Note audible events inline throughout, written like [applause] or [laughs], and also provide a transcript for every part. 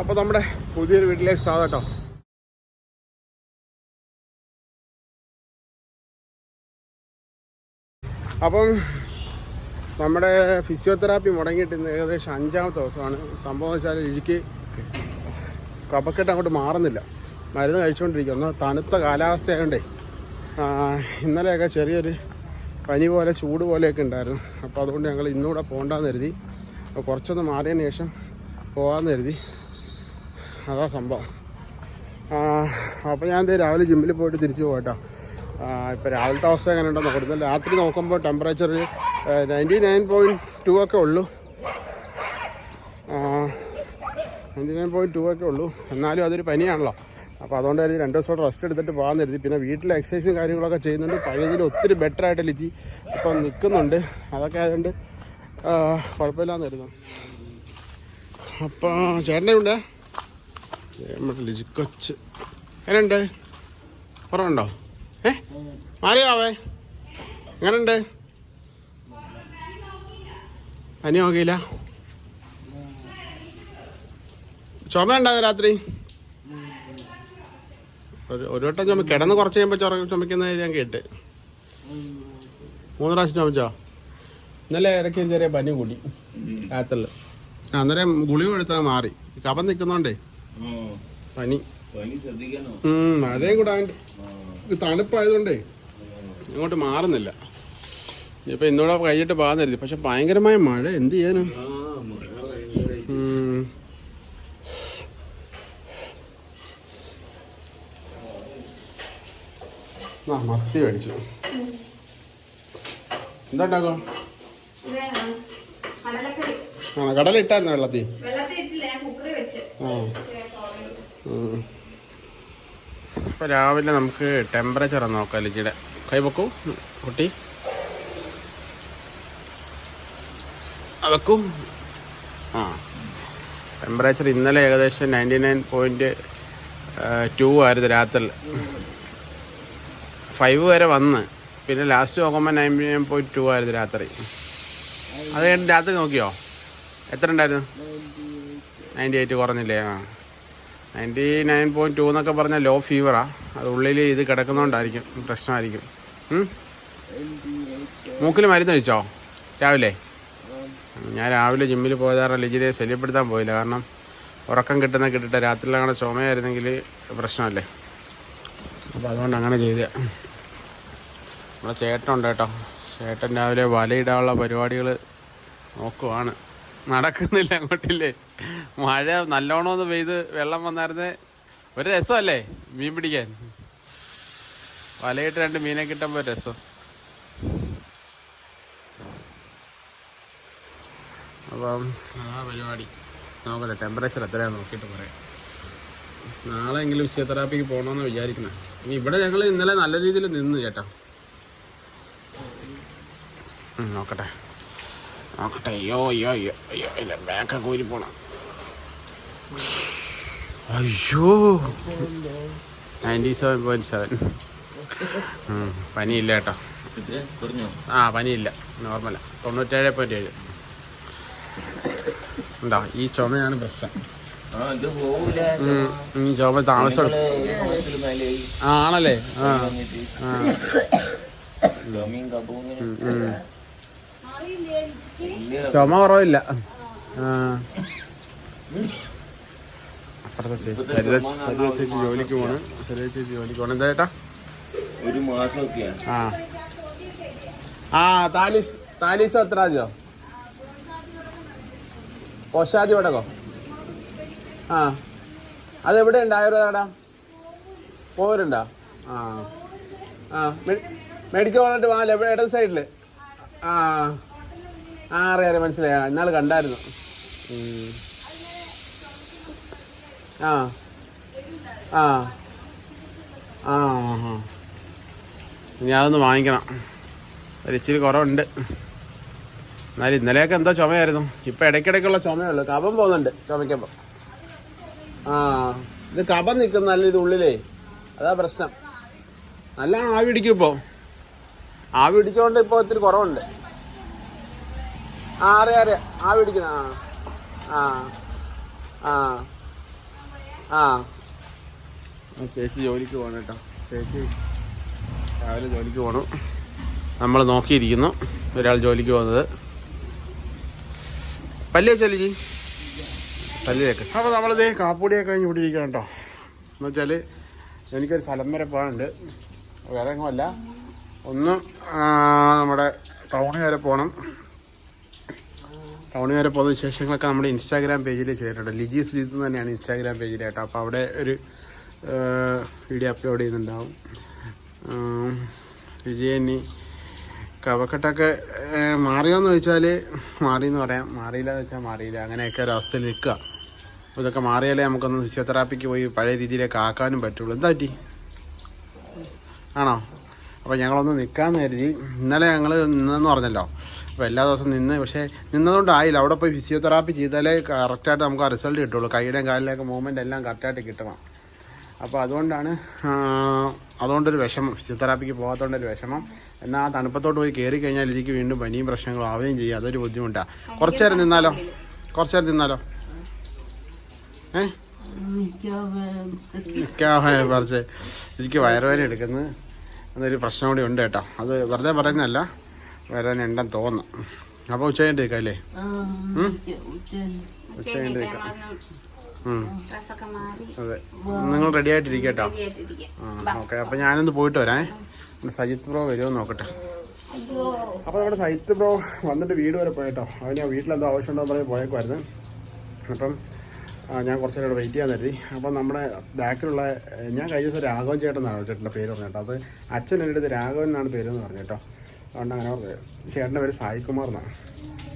അപ്പോൾ നമ്മുടെ പുതിയൊരു വീട്ടിലേക്ക് സ്വാഗതം അപ്പം നമ്മുടെ ഫിസിയോതെറാപ്പി മുടങ്ങിയിട്ട് ഇന്ന് ഏകദേശം അഞ്ചാമത്തെ ദിവസമാണ്. സംഭവം വെച്ചാൽ രുചിക്ക് കപക്കെട്ട് അങ്ങോട്ട് മാറുന്നില്ല. മരുന്ന് കഴിച്ചുകൊണ്ടിരിക്കും ഒന്ന് തണുത്ത കാലാവസ്ഥയായതുകൊണ്ടേ ഇന്നലെയൊക്കെ ചെറിയൊരു പനി പോലെ ചൂട് പോലെയൊക്കെ ഉണ്ടായിരുന്നു. അപ്പോൾ അതുകൊണ്ട് ഞങ്ങൾ ഇന്നുകൂടെ പോകണ്ടെന്ന് കരുതി. കുറച്ചൊന്ന് മാറിയതിന് ശേഷം പോകാമെന്ന് കരുതി. അതാ സംഭവം. അപ്പോൾ ഞാൻ രാവിലെ ജിമ്മിൽ പോയിട്ട് തിരിച്ചു പോകട്ടോ ഇപ്പോൾ രാവിലത്തെ അവസ്ഥ എങ്ങനെ ഉണ്ടോ നോക്കുന്നത് രാത്രി നോക്കുമ്പോൾ temperature ninety nine point two ഒക്കെ ഉള്ളൂ. നയന്റി നയൻ പോയിന്റ് ടു ഒക്കെ ഉള്ളൂ. എന്നാലും അതൊരു പനിയാണല്ലോ. അപ്പോൾ അതുകൊണ്ട് കരുതി രണ്ട് ദിവസം റെസ്റ്റ് എടുത്തിട്ട് പോകാൻ കരുതി. പിന്നെ വീട്ടിൽ എക്സസൈസും കാര്യങ്ങളൊക്കെ ചെയ്യുന്നുണ്ട്. പഴയതിൽ ഒത്തിരി ബെറ്റർ ആയിട്ട് ലിജി ഇപ്പം നിൽക്കുന്നുണ്ട് അതൊക്കെ ആയതുകൊണ്ട് കുഴപ്പമില്ലാന്ന് കരുതുന്നു. അപ്പോൾ ചേട്ടന്റെ ഉണ്ട് ലിജി കൊച്ച്. എങ്ങനെയുണ്ട്? കുറവുണ്ടോ? ഏ? മാറിയാവേ? എങ്ങനെയുണ്ട്? പനി നോക്കിയില്ല? ചുമ ഉണ്ടാകും രാത്രി? ഒരു ഒരു വട്ടം ചുമ കിടന്ന് കുറച്ച് കഴിയുമ്പോൾ ചൊറ ചുമക്കുന്നത് ഞാൻ കേട്ട്. മൂന്ന് പ്രാവശ്യം ചുമച്ചോ? ഇന്നലെ ഇടയ്ക്ക് ചെറിയ പനി കൂടി. രാത്രിയിൽ അന്നേരം ഗുളിക കൊടുത്താൽ മാറി. കപം നിൽക്കുന്നോണ്ടേ പനി. അതേം മഴയും കൂടെ തണുപ്പായതുകൊണ്ടേ ഇങ്ങോട്ട് മാറുന്നില്ല. ഇപ്പൊ ഇന്നോടെ കഴിഞ്ഞിട്ട് പാകുന്നില്ല പക്ഷെ ഭയങ്കരമായ മഴ. എന്ത് ചെയ്യാനും? ആ മത്തി മേടിച്ചു. എന്താ ഉണ്ടാക്കോ? കടലക്കറി. ആ കടല ഇട്ടായിരുന്നു വെള്ളത്തി വെള്ളത്തിൽ ഞാൻ കുക്കറി വെച്ച്. ആ. അപ്പോൾ രാവിലെ നമുക്ക് ടെമ്പറേച്ചർ നോക്കാം ലിജിയുടെ. കൈ വെക്കൂ കുട്ടി. വെക്കൂ. ആ. ടെമ്പറേച്ചർ ഇന്നലെ ഏകദേശം നയന്റി നയൻ പോയിന്റ് ടു ആയിരുന്നു രാത്രി ഫൈവ് വരെ വന്ന്. പിന്നെ ലാസ്റ്റ് നോക്കുമ്പോൾ നയന്റി നയൻ പോയിന്റ് ടു ആയിരുന്നു രാത്രി. അത് കഴിഞ്ഞ് രാത്രി നോക്കിയോ? എത്ര ഉണ്ടായിരുന്നു? നയന്റി എയ്റ്റ് കുറഞ്ഞില്ലേ? ആ. നയന്റി നയൻ പോയിന്റ് ടു എന്നൊക്കെ പറഞ്ഞാൽ ലോ ഫീവറാ. അത് ഉള്ളിൽ ഇത് കിടക്കുന്നതുകൊണ്ടായിരിക്കും പ്രശ്നമായിരിക്കും. മൂക്കിൽ മരുന്ന് കഴിച്ചോ? രാവിലെ? ഞാൻ രാവിലെ ജിമ്മിൽ പോയതാറ ലിജിനെ ശല്യപ്പെടുത്താൻ പോയില്ല. കാരണം ഉറക്കം കിട്ടുന്ന കിട്ടിട്ട് രാത്രിയിലങ്ങനെ ചുമയായിരുന്നെങ്കിൽ പ്രശ്നമല്ലേ? അപ്പോൾ അതുകൊണ്ട് അങ്ങനെ ചെയ്ത് നമ്മളെ ചേട്ടനുണ്ട് കേട്ടോ. ചേട്ടൻ രാവിലെ വലയിടാനുള്ള പരിപാടികൾ നോക്കുവാണ്. നടക്കുന്നില്ല അങ്ങോട്ടില്ലേ? മഴ നല്ലോണം ഒന്ന് പെയ്ത് വെള്ളം വന്നായിരുന്നേ. ഒരു രസമല്ലേ മീൻ പിടിക്കാൻ? വലയിട്ട് രണ്ട് മീനെ കിട്ടുമ്പോൾ രസം. അപ്പം ആ പരിപാടി. നോക്കട്ടെ ടെമ്പറേച്ചർ എത്രയാന്ന് നോക്കിയിട്ട് പറയാം. നാളെ എങ്കിലും ഫിസിയോതെറാപ്പിക്ക് പോകണമെന്ന് വിചാരിക്കുന്നത് ഇനി ഇവിടെ ഞങ്ങൾ ഇന്നലെ നല്ല രീതിയിൽ നിന്ന് ചേട്ടാ നോക്കട്ടെ. നോക്കട്ടെ. അയ്യോ അയ്യോ അയ്യോ അയ്യോ ഇല്ല ബാക്കൊക്കെ ഊരി പോണം. അയ്യോ. Ninety seven point seven. പനിയില്ല കേട്ടോ. കുറഞ്ഞോ? ആ പനിയില്ല. നോർമല. തൊണ്ണൂറ്റേഴ് പോയിന്റ് ഏഴ്. ഉണ്ടോ? ഈ ചുമയാണ് പ്രശ്നം. ഈ ചുമ താമസം ആ ആണല്ലേ? ആ ആ ചുമയും കപ്പവും ഇങ്ങനെ ഉം, ഉം. വലിയ ചുമ കുറവില്ല. ചേച്ചി ജോലിക്ക് പോണ്. സരിത ചേച്ചി ജോലിക്ക് പോണ്. എന്താ ചേട്ടാ? ഒരു മാസമൊക്കെയാണ് ആ. ആ താലീസ് താലീസ് എത്ര ആദ്യോ കോശാദി വടകോ ആ അതെവിടെ ഉണ്ട് ആയുർവേദാടാ പോരുണ്ടോ ആ. ആ. മെഡിക്കൽ വന്നിട്ട് വാങ്ങല്ലേ എവിടെ ഇടത് സൈഡിൽ ആ. ആ അറിയാം മനസ്സിലായി. ഇന്നാൾ കണ്ടായിരുന്നു. ആ. ആ. ആ ആ ഇനി അതൊന്ന് വാങ്ങിക്കണം. ഒരു ഇച്ചിരി കുറവുണ്ട്. എന്നാലും ഇന്നലെയൊക്കെ എന്തോ ചുമയായിരുന്നു. ഇപ്പം ഇടയ്ക്കിടയ്ക്കുള്ള ചുമയുള്ളൂ കപം പോകുന്നുണ്ട് ചുമയ്ക്കുമ്പോൾ ആ. ഇത് കഫം നിൽക്കുന്നല്ല ഇത് ഉള്ളിലേ. അതാ പ്രശ്നം. നല്ല ആവി പിടിക്കും ഇപ്പോൾ ആവി പിടിച്ചോണ്ട് ഇപ്പോൾ ഒത്തിരി കുറവുണ്ട്. ആ അറിയാം അറിയാം ആവി പിടിക്കുന്ന ആ. ആ. ആ. ആ. ആ, ചേച്ചി ജോലിക്ക് പോകണം കേട്ടോ. ചേച്ചി രാവിലെ ജോലിക്ക് പോകണം നമ്മൾ നോക്കിയിരിക്കുന്നു. ഒരാൾ ജോലിക്ക് പോകുന്നത്. പല്ല് വെച്ചല്ലേ ജി പല്ലിലേക്ക് അപ്പോൾ നമ്മളിത് കാപ്പൂടിയൊക്കെ കഴിഞ്ഞ് ഇവിടെ കേട്ടോ. എന്ന് വെച്ചാൽ എനിക്കൊരു സ്ഥലം വരെ പോകാനുണ്ട്. വേറെ എങ്ങുമല്ല ഒന്ന് നമ്മുടെ ടൗണിൽ വരെ പോകണം ടൗണിൽ വരെ പോകുന്ന വിശേഷങ്ങളൊക്കെ നമ്മുടെ ഇൻസ്റ്റാഗ്രാം പേജിൽ ചെയ്തിട്ടുണ്ട്. ലിജീസ് ലിജു തന്നെയാണ് ഇൻസ്റ്റാഗ്രാം പേജിൽ കേട്ടോ. അപ്പോൾ അവിടെ ഒരു വീഡിയോ അപ്ലോഡ് ചെയ്യുന്നുണ്ടാവും. വിജയനി കവക്കെട്ടൊക്കെ മാറിയോയെന്ന് ചോദിച്ചാൽ എന്ന് പറയാം. മാറിയില്ല എന്ന് വെച്ചാൽ മാറിയില്ല. അങ്ങനെയൊക്കെ ഒരു അവസ്ഥയിൽ നിൽക്കുക. ഇതൊക്കെ മാറിയാലേ നമുക്കൊന്ന് ഫിസിയോതെറാപ്പിക്ക് പോയി പഴയ രീതിയിലേക്ക് ആക്കാനും പറ്റുള്ളൂ. എന്താ പറ്റി ആണോ? അപ്പോൾ ഞങ്ങളൊന്ന് നിൽക്കാമെന്ന് കരുതി. ഇന്നലെ ഞങ്ങൾ നിന്നെന്ന് പറഞ്ഞല്ലോ. അപ്പോൾ എല്ലാ ദിവസവും നിന്ന് പക്ഷേ നിന്നതുകൊണ്ടായില്ല. അവിടെ പോയി ഫിസിയോതെറാപ്പി ചെയ്താലേ കറക്റ്റായിട്ട് നമുക്ക് ആ റിസൾട്ട് കിട്ടുള്ളൂ. കൈയുടെയും കാലിലേക്ക് മൂവ്മെന്റ് എല്ലാം കറക്റ്റായിട്ട് കിട്ടണം. അപ്പോൾ അതുകൊണ്ടാണ് അതുകൊണ്ടൊരു വിഷമം. ഫിസിയോതെറാപ്പിക്ക് പോകാത്തതുകൊണ്ടൊരു വിഷമം. എന്നാൽ ആ തണുപ്പത്തോട്ട് പോയി കയറി കഴിഞ്ഞാൽ എനിക്ക് വീണ്ടും പനിയും പ്രശ്നങ്ങളും ആവുകയും ചെയ്യും. അതൊരു ബുദ്ധിമുട്ടാണ് കുറച്ച് നേരം നിന്നാലോ? കുറച്ച് നേരം നിന്നാലോ? ഏ? കുറച്ച്. എനിക്ക് വയറുവേന എടുക്കുന്നത് എന്നൊരു പ്രശ്നം കൂടി ഉണ്ട് കേട്ടോ. അത് വെറുതെ പറയുന്നതല്ല. വയറുവേദന എണ്ണം തോന്നുന്നു അപ്പോൾ ഉച്ച കഴിഞ്ഞിട്ട് നിൽക്കാം അല്ലേ ഉച്ച കഴിഞ്ഞിട്ട്. നിൽക്കാം അതെ. നിങ്ങൾ റെഡി ആയിട്ടിരിക്കുക കേട്ടോ. ആ ഓക്കെ അപ്പോൾ ഞാനൊന്ന് പോയിട്ട് വരാം സജിത് ബ്രോ വരുമോ നോക്കട്ടെ. അപ്പോൾ നമ്മുടെ സജിത് ബ്രോ വന്നിട്ട് വീട് വരെ പോയിട്ടോ അവന് വീട്ടിലെന്തോ ആവശ്യമുണ്ടോ പറഞ്ഞ് പോയേക്കുമായിരുന്നു അപ്പം ഞാൻ കുറച്ച് നേരം വെയിറ്റ് ചെയ്യാൻ കരുതി. അപ്പം നമ്മുടെ ബാക്കിലുള്ള ഞാൻ കഴിഞ്ഞ ദിവസം രാഘവൻ ചേട്ടൻ എന്നാണ് ചേട്ടന്റെ പേര് പറഞ്ഞു കേട്ടോ അത് അച്ഛൻ എന്റെ അടുത്ത് രാഘവൻ എന്നാണ് പേരെന്ന് പറഞ്ഞു കേട്ടോ. അതുകൊണ്ട് അങ്ങനെ പറഞ്ഞത് ചേട്ടന്റെ പേര് സായികുമാർ എന്നാണ്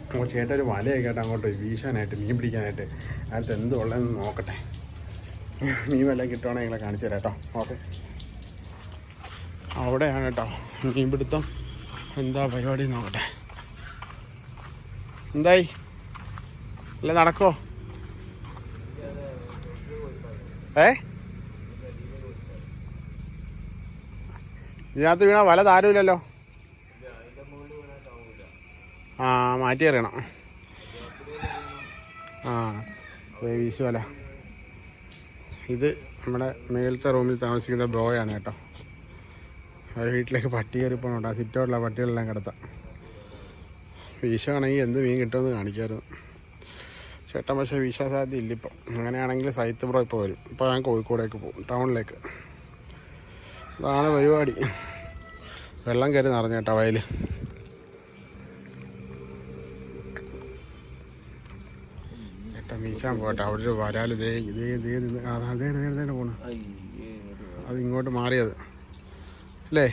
അപ്പോൾ ചേട്ടൻ ഒരു വലയൊക്കെ ആയിട്ട് അങ്ങോട്ട് വീശാനായിട്ട് മീൻ പിടിക്കാനായിട്ട് അതിനകത്ത് എന്ത് ഉള്ളതെന്ന് നോക്കട്ടെ. മീൻ വല്ല കിട്ടുവാണെങ്കിൽ നിങ്ങളെ കാണിച്ചു തരാം കേട്ടോ. ഓക്കെ. അവിടെയാണ് കേട്ടോ മീൻ പിടുത്തം. എന്താ പരിപാടി നോക്കട്ടെ. എന്തായി? അല്ല നടക്കോ ഏ? ഇതിനകത്ത് വീണ വല താരമില്ലല്ലോ ആ മാറ്റി അറിയണം ആ വീശുവല വീശു ഇത് നമ്മുടെ മേലത്തെ റൂമിൽ താമസിക്കുന്ന ബ്രോയാണ് കേട്ടോ. അവർ വീട്ടിലേക്ക് പട്ടി കയറി പോകണം കേട്ടോ സിറ്റോട്ടുള്ള പട്ടികളെല്ലാം കിടത്താം. വീശുകയാണെങ്കിൽ എന്ത് മീൻ കിട്ടുമെന്ന് കാണിക്കാമായിരുന്നു ചേട്ടൻ പക്ഷേ വീശാൻ സാധ്യത ഇല്ല ഇപ്പം അങ്ങനെയാണെങ്കിൽ സൈത്ത് ബ്രോ ഇപ്പോൾ വരും. ഇപ്പോൾ ഞാൻ കോഴിക്കോടേക്ക് പോകും. ടൗണിലേക്ക്. അതാണ് പരിപാടി. വെള്ളം കയറി നിറഞ്ഞു കേട്ടോ വയൽ വീശാൻ പോട്ടെ അവിടെ ഒരു വരാൽ നിന്ന് ആ, അതേ ഇതേ ഇതേ പോണു. അത് ഇങ്ങോട്ട് മാറിയത്. അല്ലേ?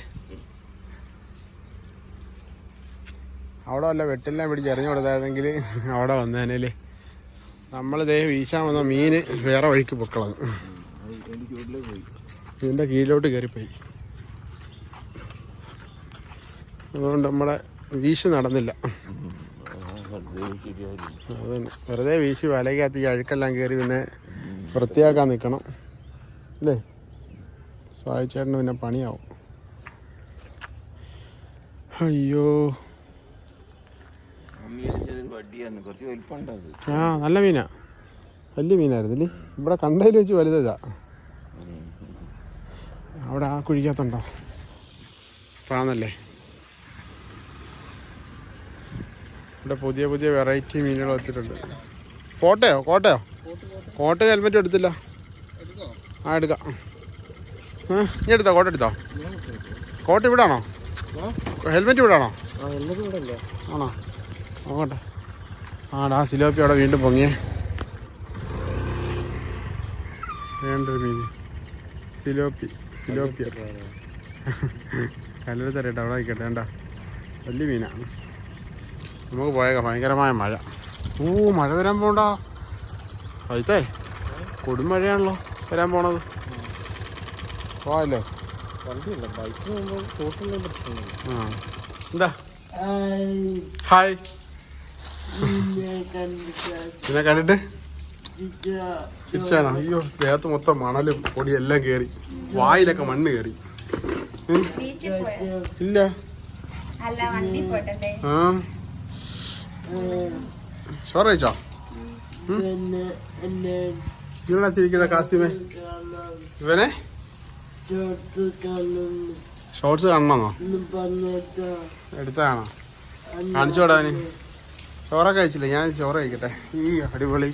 അവിടെ വല്ല വെട്ടെല്ലാം പിടിച്ച് എറിഞ്ഞു കൊടുത്തായിരുന്നെങ്കിൽ അവിടെ വന്നേനല്ലേ നമ്മൾ ദേ വീശാൻ വന്ന മീന് വേറെ വഴിക്ക് പൊക്കളത് ഇതിന്റെ കീഴിലോട്ട് കയറിപ്പോയി. അതുകൊണ്ട് നമ്മളെ വീശ് നടന്നില്ല. അതന്നെ വെറുതെ വീശി വലയ്ക്കകത്ത് ഈ അഴുക്കെല്ലാം കയറി പിന്നെ വൃത്തിയാക്കാൻ നിൽക്കണം. അല്ലേ? സായിച്ചേട്ടന് പിന്നെ പണിയാവും. അയ്യോ. ആ നല്ല മീനാ. വലിയ മീനായിരുന്നില്ലേ ഇവിടെ കണ്ടതിൽ വെച്ച് വലുതാ അവിടെ ആ കുഴിക്കകത്തുണ്ടോ? താന്നല്ലേ ഇവിടെ പുതിയ പുതിയ വെറൈറ്റി മീനുകൾ വെച്ചിട്ടുണ്ട്. കോട്ടയോ കോട്ടയോ? കോട്ട ഹെൽമെറ്റ് എടുത്തില്ല. ആ എടുക്കാം. നീ എടുത്തോ? കോട്ട എടുത്തോ? കോട്ട ഇവിടാണോ? ഹെൽമെറ്റ് ഇവിടാണോ? ആണോ? നോക്കട്ടെ. ആടാ സിലോപ്പി അവിടെ വീണ്ടും പൊങ്ങിയേ. വേണ്ടൊരു മീൻ. സിലോപ്പി സിലോപ്പി കല്ലെടുത്ത് തരട്ടെ അവിടെ നിൽക്കട്ടെ. വേണ്ട. വലിയ മീനാണ്. നമുക്ക് പോയേക്കാം. ഭയങ്കരമായ മഴ. ഓ മഴ വരാൻ പോണ്ട? വൈത്തേ കൊടുമഴയാണല്ലോ വരാൻ പോണത്. പോവാല്ലേ? വണ്ടിയില്ല. ബൈക്കിന് പോകുമ്പോൾ തോട്ടിലെ പ്രശ്നമില്ല എന്താ? ഹായ്. പിന്നെ കണ്ടിട്ട്? തിരിച്ചാണ്? അയ്യോ ദേഹത്ത് മൊത്തം മണലും പൊടിയും എല്ലാം കയറി വായിലൊക്കെ മണ്ണ് കയറി പോയോ? ഇല്ല. അല്ല വണ്ടി പോട്ടെ ആ. ചോറ് കഴിച്ചോ ഇങ്ങനെ ചിരിക്കുന്ന കാസിമേ. ഇവനെ? ഷോർട്സ് കാണണമെന്നോ? എടുത്തതാണോ? കാണിച്ചോടാ അവന്. ചോറൊക്കെ കഴിച്ചില്ല? ഞാൻ ചോറ് കഴിക്കട്ടെ. ഈ അടിപൊളി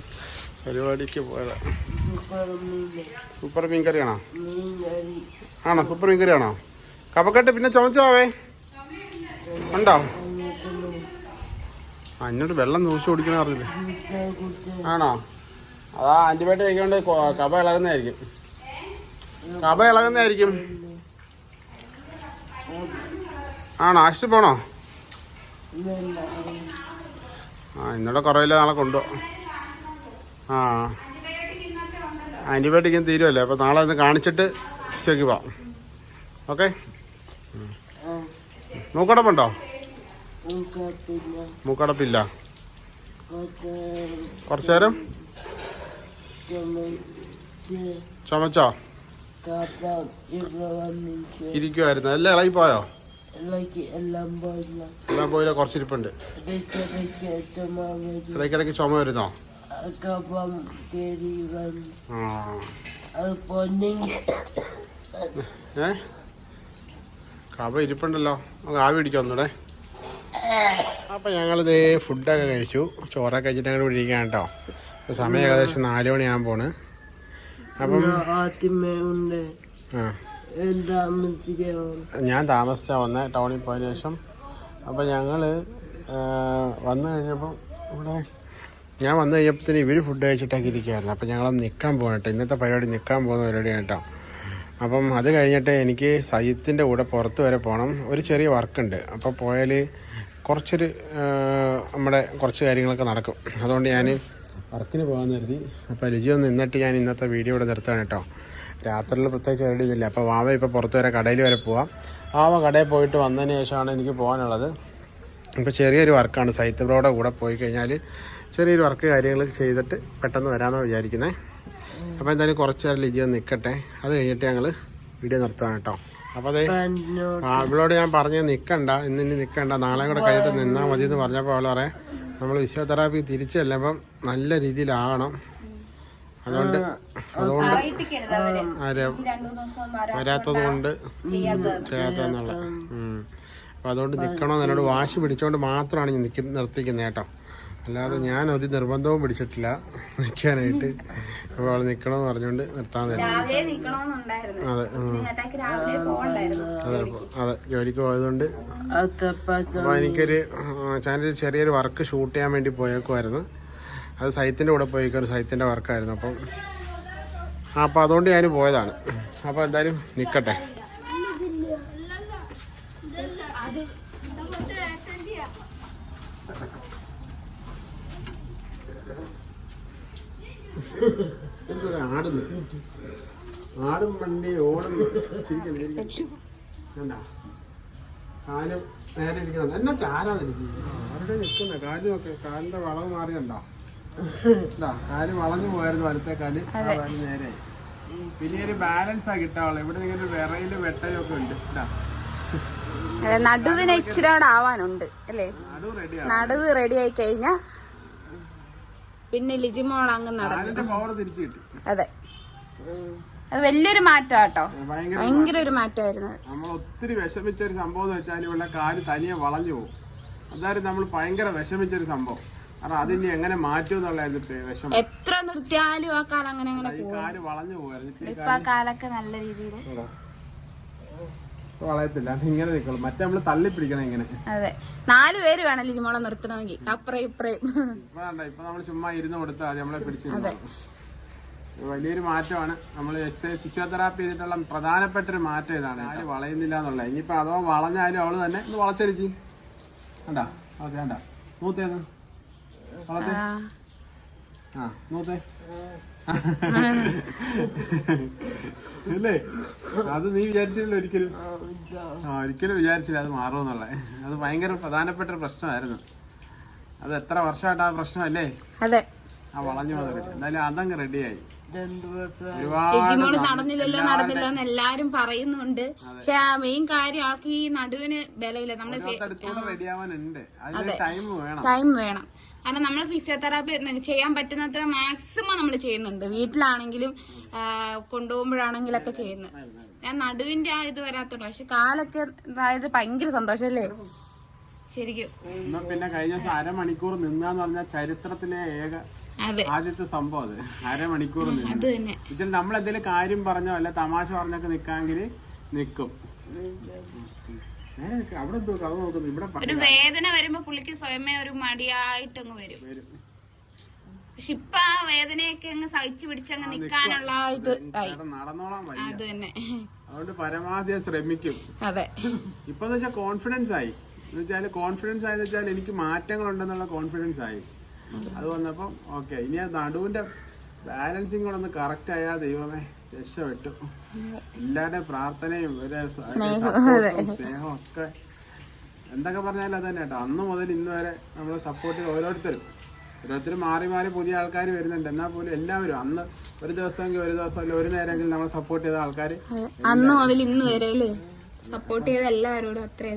പരിപാടിക്ക് പോയതാ. സൂപ്പർ മീൻ കറിയാണോ ആണോ? സൂപ്പർ മീൻ കറിയാണോ കപ്പക്കെട്ട് പിന്നെ ചുമച്ചോവേ ഉണ്ടോ? ആ എന്നോട് വെള്ളം നോക്കി കുടിക്കണ അറിഞ്ഞില്ല ആണോ? അതാ ആന്റിബയോട്ടിക് കഴിക്കൊണ്ട് കബ ഇളകുന്നതായിരിക്കും. കഫ ഇളകുന്നതായിരിക്കും. ആണോ? ആശുപത്രി പോണോ? ആ ഇന്നോടെ കുറവില്ല നാളെ കൊണ്ടുപോ ആ. ആന്റിബയോട്ടിക്കും തീരുമല്ലേ അപ്പോൾ നാളെ ഒന്ന് കാണിച്ചിട്ട് ശരിക്ക് പോവാം. ഓക്കെ? മൂക്കടപ്പുണ്ടോ മൂക്കടപ്പില്ല. കുറച്ചു നേരം ചുമച്ചോ? ഇരിക്കുമായിരുന്നു എല്ലാം ഇളകി പോയോ? എല്ലാം പോയില്ല. കുറച്ചിരിപ്പുണ്ട്. ഇടയ്ക്കിടയ്ക്ക് ചുമ വരുന്നോ? കപ ഇരിപ്പുണ്ടല്ലോ. നമുക്ക് ആവി പിടിക്കാം ഒന്നൂടെ അപ്പം ഞങ്ങളിത് ഫുഡൊക്കെ കഴിച്ചു. ചോറൊക്കെ കഴിച്ചിട്ട് ഞങ്ങൾ ഇരിക്കാൻ കേട്ടോ സമയം ഏകദേശം നാല് മണിയാകാൻ പോണ്. അപ്പം ഞാൻ താമസിച്ചാ വന്നത് ടൗണിൽ പോയതിനു ശേഷം. അപ്പം ഞങ്ങൾ വന്നു കഴിഞ്ഞപ്പം ഇവിടെ ഞാൻ വന്നു കഴിഞ്ഞപ്പോഴത്തേന് ഇവർ ഫുഡ് കഴിച്ചിട്ടൊക്കെ ഇരിക്കുകയായിരുന്നു അപ്പം ഞങ്ങൾ നിൽക്കാൻ പോകണം കേട്ടോ ഇന്നത്തെ പരിപാടി നിൽക്കാൻ പോകുന്ന പരിപാടിയാണ് കേട്ടോ അപ്പം അത് കഴിഞ്ഞിട്ട് എനിക്ക് സയ്യത്തിന്റെ കൂടെ പുറത്ത് വരെ പോകണം ഒരു ചെറിയ വർക്കുണ്ട് അപ്പോൾ പോയാൽ കുറച്ചൊരു നമ്മുടെ കുറച്ച് കാര്യങ്ങളൊക്കെ നടക്കും. അതുകൊണ്ട് ഞാൻ വർക്കിന് പോകാൻ കരുതി. അപ്പോൾ ഒന്ന് നിന്നിട്ട് ഞാൻ ഇന്നത്തെ വീഡിയോ ഇവിടെ നിർത്തുകയാണ് കേട്ടോ രാത്രിയിൽ പ്രത്യേകിച്ച് പരിപാടി ഇല്ല അപ്പോൾ വാവ ഇപ്പോൾ പുറത്ത് വരെ കടയിൽ വരെ പോവാം. വാവ കടയിൽ പോയിട്ട് വന്നതിന് ശേഷമാണ് എനിക്ക് പോകാനുള്ളത്. ഇപ്പോൾ ചെറിയൊരു വർക്കാണ്. സൈത്ത് കൂടെ പോയി കഴിഞ്ഞാൽ ചെറിയൊരു വർക്ക് കാര്യങ്ങൾ ചെയ്തിട്ട് പെട്ടെന്ന് വരാമെന്നാണ് വിചാരിക്കുന്നത് അപ്പോൾ എന്തായാലും കുറച്ച് നേരം ലിജി ഒന്ന് നിൽക്കട്ടെ അത് കഴിഞ്ഞിട്ട് ഞങ്ങൾ വീഡിയോ നിർത്തുകയാണ് കേട്ടോ അപ്പോൾ അതെ അവളോട് ഞാൻ പറഞ്ഞു നിൽക്കണ്ട ഇന്ന് ഇനി നിൽക്കണ്ട നാളെ കൂടെ കഴിഞ്ഞിട്ട് നിന്നാ മതി എന്ന് പറഞ്ഞപ്പോൾ അവൾ പറയാം നമ്മൾ ഫിസിയോതെറാപ്പി തിരിച്ചു ചെല്ലുമ്പം നല്ല രീതിയിലാകണം അതുകൊണ്ട് അതുകൊണ്ട് വരാത്തത് കൊണ്ട് ചെയ്യാത്തതെന്നുള്ള അപ്പം അതുകൊണ്ട് നിൽക്കണമെന്ന് എന്നോട് വാശി പിടിച്ചുകൊണ്ട് മാത്രമാണ് ഞാൻ നിൽക്കുന്ന നിർത്തിക്കുന്നത് കേട്ടോ. അല്ലാതെ ഞാൻ ഒരു നിർബന്ധവും പിടിച്ചിട്ടില്ല. നിൽക്കാനായിട്ട് അപ്പോൾ അവൾ നിൽക്കണമെന്ന് പറഞ്ഞുകൊണ്ട് നിർത്താൻ അതെ അതെ അതെ ജോലിക്ക് പോയതുകൊണ്ട് അപ്പൊ അപ്പോൾ എനിക്കൊരു ഞാനൊരു ചെറിയൊരു വർക്ക് ഷൂട്ട് ചെയ്യാൻ വേണ്ടി പോയേക്കുമായിരുന്നു അത് സൈത്തിന്റെ കൂടെ പോയേക്കൊരു സൈത്തിന്റെ വർക്കായിരുന്നു. അപ്പം അപ്പൊ അപ്പോൾ അതുകൊണ്ട് ഞാൻ പോയതാണ്. അപ്പോൾ എന്തായാലും നിൽക്കട്ടെ ആടുന്നു. ആടും വണ്ടി ഓടും ശരിക്കും വേണ്ട കണ്ടോ? കാൽ നേരെ ഇരിക്കുന്നുണ്ട് എന്നാ ചാരാ എനിക്ക് ആരുടെ നിൽക്കുന്ന. കാൽ കാലിന്റെ വളവ് മാറിയണ്ടോ കാൽ വളഞ്ഞു പോയായിരുന്നു വലത്തെ കാൽ. കാൽ നേരെ പിന്നെ ഒരു ബാലൻസ് ആ കിട്ടാവുള്ളൂ ഇവിടെ ഇങ്ങനെ വിറയിൽ വെട്ടയൊക്കെ ഉണ്ട്. നടുവിന് ഇച്ചിരി അവിടെ ആവാനുണ്ട് അല്ലേ നടുവ് റെഡി ആയി കഴിഞ്ഞാ പിന്നെ ലിജിമോൾ അങ്ങ് നടക്കും. അതെ. അത് വലിയൊരു മാറ്റം കേട്ടോ ഭയങ്കര ഒരു മാറ്റമായിരുന്നു നമ്മൾ ഒത്തിരി വിഷമിച്ച ഒരു സംഭവം എന്ന് വെച്ചാൽ ഇവിടെ കാൽ തനിയെ വളഞ്ഞു പോകും. അതായത് നമ്മൾ ഭയങ്കര വിഷമിച്ചൊരു സംഭവം. കാരണം അതിനെ എങ്ങനെ മാറ്റും വിഷമം. എത്ര നിർത്തിയാലും ആ കാലം അങ്ങനെ അങ്ങനെ കാൽ വളഞ്ഞു ഇപ്പൊ ആ കാലൊക്കെ നല്ല രീതിയിൽ വളയത്തില്ല. ഇങ്ങനെ നിൽക്കുള്ളൂ മറ്റേ നമ്മൾ തള്ളി പിടിക്കണം ഇങ്ങനെ. അതെ. നാല് പേര് വേണം ലിജിമോളെ നിർത്തണമെങ്കിൽ. അപ്പറേ ഇപ്പുറയും ഇപ്പൊ നമ്മൾ ചുമ്മാ ഇരുന്ന് കൊടുത്താൽ മതി. നമ്മളെ പിടിച്ച്. വലിയൊരു മാറ്റമാണ്. നമ്മൾ എക്സസൈസ് ഫിസിയോതെറാപ്പി ചെയ്തിട്ടുള്ള പ്രധാനപ്പെട്ട ഒരു മാറ്റം ഇതാണ്. ആര് വളയുന്നില്ല എന്നുള്ളത്. ഇനിയിപ്പോ അഥവാ വളഞ്ഞാലും അവൾ തന്നെ ഒന്ന് വളച്ചരിച്ച് കണ്ടാ? ഓക്കെ കണ്ടാ? മൂത്തേന്ന് വളത്തെ ആ, അല്ലേ [laughs] അത് നീ വിചാരിച്ചില്ല ഒരിക്കലും. ആ ഒരിക്കലും വിചാരിച്ചില്ല അത് മാറുമെന്നുള്ളത് അത് ഭയങ്കര പ്രധാനപ്പെട്ട ഒരു പ്രശ്നമായിരുന്നു. അത് എത്ര വർഷമായിട്ട് ആ പ്രശ്നമല്ലേ? അതെ. ആ വളഞ്ഞു വന്നത് എന്തായാലും അതങ്ങ് റെഡിയായി. നടന്നില്ലല്ലോ നടന്നില്ലോ എന്ന് എല്ലാരും പറയുന്നുണ്ട്. പക്ഷെ ആ മെയിൻ കാര്യം ആൾക്ക് ഈ നടുവിന് ബലമില്ല. നമ്മൾ ടൈം വേണം. കാരണം നമ്മൾ ഫിസിയോതെറാപ്പി ചെയ്യാൻ പറ്റുന്നത്ര മാക്സിമം നമ്മൾ ചെയ്യുന്നുണ്ട്. വീട്ടിലാണെങ്കിലും കൊണ്ടുപോകുമ്പോഴാണെങ്കിലൊക്കെ ചെയ്യുന്നത്. ഞാൻ നടുവിന്റെ ആ ഇത് വരാത്തോണ്ട് പക്ഷെ കാലൊക്കെ അതായത് ഭയങ്കര സന്തോഷമല്ലേ ശരിക്കും. പിന്നെ കഴിഞ്ഞ ദിവസം അരമണിക്കൂർ നിന്നാന്ന് പറഞ്ഞാൽ ചരിത്രത്തിലെ ഏക അതെ. ആദ്യത്തെ സംഭവം അത്. അരമണിക്കൂർ നിന്ന് അത് തന്നെ. നമ്മൾ എന്തെങ്കിലും കാര്യം പറഞ്ഞോ അല്ല തമാശ പറഞ്ഞൊക്കെ നിക്കാമെങ്കിൽ നിക്കും. ഒരു വേദന വരുമ്പോ പുള്ളിക്ക് സ്വയമേ ഒരു മടിയായിട്ടങ്ങ് വരും. വരും. പക്ഷെ ഇപ്പൊ ആ വേദനയൊക്കെ അങ്ങ് സഹിച്ചു പിടിച്ചങ്ങ് നിക്കാനുള്ള ഇത് അത് തന്നെ. അതുകൊണ്ട് പരമാവധി ശ്രമിക്കും. അതെ. ഇപ്പൊ കോൺഫിഡൻസ് ആയി. കോൺഫിഡൻസ് ആയെന്ന് വെച്ചാൽ എനിക്ക് മാറ്റങ്ങൾ ഉണ്ടെന്നുള്ള കോൺഫിഡൻസ് ആയി. അത്. വന്നപ്പം ഓക്കെ ഇനി ആ നടുവിന്റെ ബാലൻസിങ് കൂടെ ഒന്ന് കറക്റ്റ് ആയാ ദൈവമേ. രക്ഷപ്പെട്ടു എല്ലാവരുടെ പ്രാർത്ഥനയും സ്നേഹവും ഒക്കെ എന്തൊക്കെ പറഞ്ഞാലും അത് തന്നെ കേട്ടോ. അന്ന് മുതൽ ഇന്ന് വരെ നമ്മൾ സപ്പോർട്ട് ചെയ്ത് ഓരോരുത്തരും. ഓരോരുത്തരും മാറി മാറി പുതിയ ആൾക്കാർ വരുന്നുണ്ട്. എന്നാൽ പോലും എല്ലാവരും അന്ന് ഒരു ദിവസമെങ്കിൽ ഒരു ദിവസം അല്ല ഒരു നേരമെങ്കിലും നമ്മൾ സപ്പോർട്ട് ചെയ്ത ആൾക്കാർ അന്ന് മുതൽ ഇന്ന് വരെ സപ്പോർട്ട് ചെയ്ത എല്ലാവരോടും അത്രേ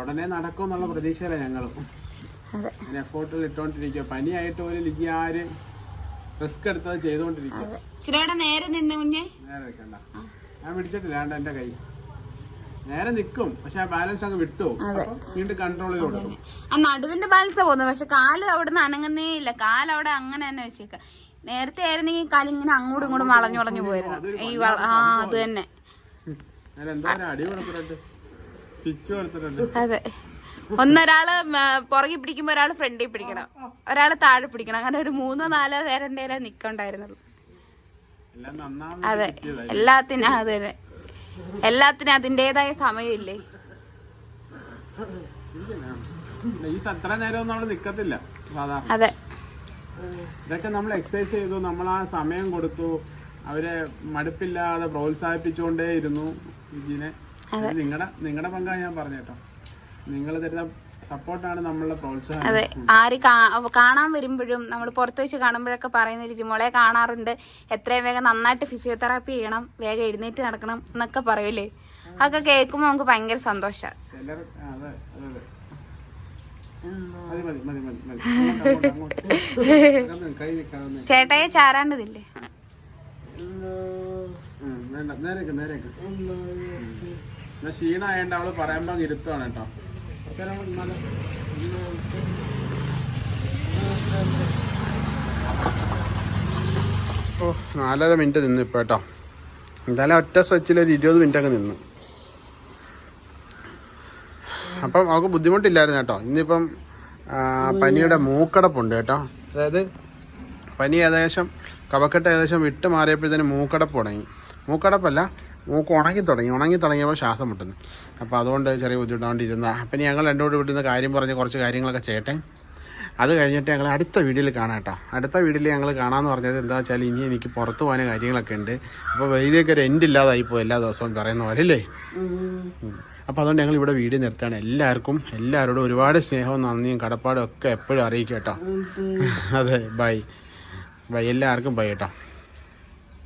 ഉടനെ നടക്കും എന്നുള്ള പ്രതീക്ഷയിലാണ് ഞങ്ങളും. എഫോർട്ടുകൾ ഇട്ടുകൊണ്ടിരിക്കുക പനിയായിട്ട് പോലും ലിജി ആര് റിസ്ക് എടുത്തത് ചെയ്തുകൊണ്ടിരിക്കുക. അതെ. നേരെ നിന്ന് കുഞ്ഞെ. നേരെ വെക്കണ്ട. ഞാൻ പിടിച്ചിട്ടില്ല ആണ്ട് എന്റെ കൈ. നേരെ നിൽക്കും പക്ഷെ ആ ബാലൻസ് അങ്ങ് വിട്ടു വീണ്ടും കൺട്രോൾ ചെയ്ത് കൊടുക്കും. ആ നടുവിന്റെ ബാലൻസ് പോകുന്നത്. പക്ഷെ കാൽ അവിടെ നിന്ന് അനങ്ങുന്നേ ഇല്ല. കാൽ അവിടെ അങ്ങനെ തന്നെ വെച്ചേക്ക നേരത്തെ ആയിരുന്നെങ്കിൽ കാൽ ഇങ്ങനെ അങ്ങോട്ടും ഇങ്ങോട്ടും വളഞ്ഞു വളഞ്ഞു പോയിരുന്നു. ഈ ആ അത് തന്നെ. അടി കൊടുത്തിട്ടുണ്ട്. അതെ. ഒന്നൊരാൾ പുറകെ പുറകിൽ പിടിക്കുമ്പോ ഒരാൾ ഫ്രണ്ടിൽ പിടിക്കണം. ഒരാൾ താഴെ പിടിക്കണം. അങ്ങനെ ഒരു മൂന്നോ നാലോ പേരെ നിക്കണ്ടായിരുന്നുള്ളൂ അതെ. എല്ലാത്തിനും അത് തന്നെ എല്ലാത്തിനും അതിന്റെതായ സമയമില്ലേ? ഈ അത്ര നേരം ഒന്നും അവിടെ നിക്കത്തില്ല അതെ. ഇതൊക്കെ നമ്മൾ എക്സസൈസ് ചെയ്തു നമ്മൾ ആ സമയം കൊടുത്തു അവരെ മടുപ്പില്ലാതെ പ്രോത്സാഹിപ്പിച്ചുകൊണ്ടേ ഇരുന്നു ഇതിനെ നിങ്ങളുടെ നിങ്ങളുടെ പങ്കാണ് ഞാൻ പറഞ്ഞേട്ടോ നിങ്ങൾ തരുന്ന സപ്പോർട്ടാണ് നമ്മളുടെ പ്രോത്സാഹനം. അതെ ആര് കാണാൻ വരുമ്പോഴും നമ്മൾ പുറത്ത് വെച്ച് കാണുമ്പോഴൊക്കെ പറയുന്ന രുചിമോളെ കാണാറുണ്ട്. എത്രയും വേഗം നന്നായിട്ട് ഫിസിയോതെറാപ്പി ചെയ്യണം. വേഗം എഴുന്നേറ്റ് നടക്കണം എന്നൊക്കെ പറയൂലേ? അതൊക്കെ കേൾക്കുമ്പോൾ നമുക്ക് ഭയങ്കര സന്തോഷമാണ് ചേട്ടയെ ചാരാണ്ടതില്ലേ? നേരേക്ക് അവൾ പറയുമ്പോ ഇരുത്തുവാണ് കേട്ടോ. ഓ നാലര മിനിറ്റ് നിന്നു ഇപ്പൊ കേട്ടോ. എന്തായാലും ഒറ്റ സ്ട്രെച്ചിൽ ഒരു ഇരുപത് മിനിറ്റ് ഒക്കെ നിന്നു. അപ്പം അവൾക്ക് ബുദ്ധിമുട്ടില്ലായിരുന്നു കേട്ടോ. ഇന്നിപ്പം പനിയുടെ മൂക്കടപ്പുണ്ട് കേട്ടോ. അതായത് പനി ഏകദേശം കവക്കെട്ട് ഏകദേശം വിട്ട് മാറിയപ്പോഴത്തേനും മൂക്കടപ്പ് തുടങ്ങി. മൂക്കടപ്പല്ല മൂക്ക് ഉണങ്ങി തുടങ്ങി ഉണങ്ങി തുടങ്ങിയപ്പോൾ ശ്വാസം മുട്ടുന്നു. അപ്പോൾ അതുകൊണ്ട് ചെറിയ ബുദ്ധിമുട്ടാണ്ടിരുന്ന അപ്പം ഞങ്ങൾ രണ്ടോട് വിടുന്ന കാര്യം പറഞ്ഞ് കുറച്ച് കാര്യങ്ങളൊക്കെ ചെയ്യട്ടെ. അത് കഴിഞ്ഞിട്ട് ഞങ്ങൾ അടുത്ത വീഡിയോയിൽ കാണാം കേട്ടോ. അടുത്ത വീഡിയോയിൽ ഞങ്ങൾ കാണാമെന്ന് പറഞ്ഞത് എന്താ വെച്ചാൽ ഇനി എനിക്ക് പുറത്ത് പോകാൻ കാര്യങ്ങളൊക്കെ ഉണ്ട്. അപ്പോൾ വെയിലേക്ക് ഒരു എൻഡ് ഇല്ലാതായി പോകും എല്ലാ ദിവസവും പറയുന്ന പോലെ അല്ലേ അപ്പോൾ അതുകൊണ്ട് ഞങ്ങൾ ഇവിടെ വീഡിയോ നിർത്തുകയാണ്. എല്ലാവർക്കും എല്ലാവരോടും ഒരുപാട് സ്നേഹവും നന്ദിയും കടപ്പാടും ഒക്കെ എപ്പോഴും അറിയിക്കും കേട്ടോ. [laughs] അതെ ബൈ ബൈ എല്ലാവർക്കും ബൈ കേട്ടോ.